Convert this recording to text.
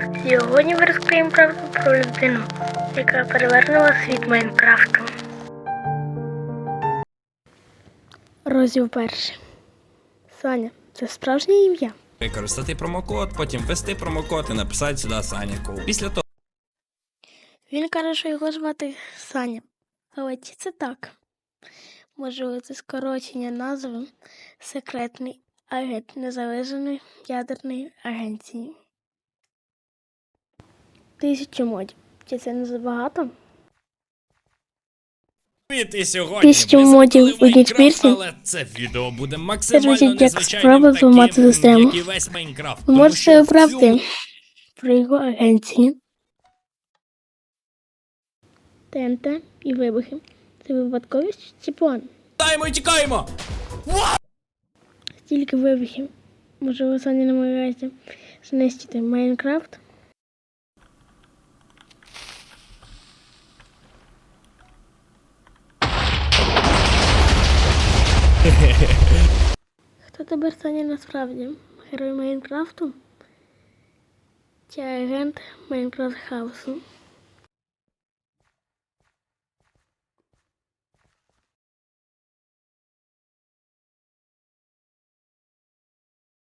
Сьогодні ми розкриємо правду про людину, яка перевернула світ Майнкрафту. Розділ перший. Саня, це справжнє ім'я. Використати промокод, потім ввести промокод і написати сюди Саняку. Після того Він каже, що його звати Саня. Але чи це так? Можливо, це скорочення назви секретний агент незалежної ядерної агенції. Тисячу модів. Чи це не забагато? і сьогодні Тисячу модів у Майнкрафт, але це відео буде максимально звучить як незвичайним, таким, зламати систему. як і весь Майнкрафт. Ви Тому можете що в обрати про його агенції. ТНТ і вибухи. Це випадковість чи план? Тікаємо і тікаємо! Стільки вибухів. Можливо, Саня намагається знищити Майнкрафт. Хто тепер Саня насправді? Герой Майнкрафту? Чи агент Майнкрафт Хаусу?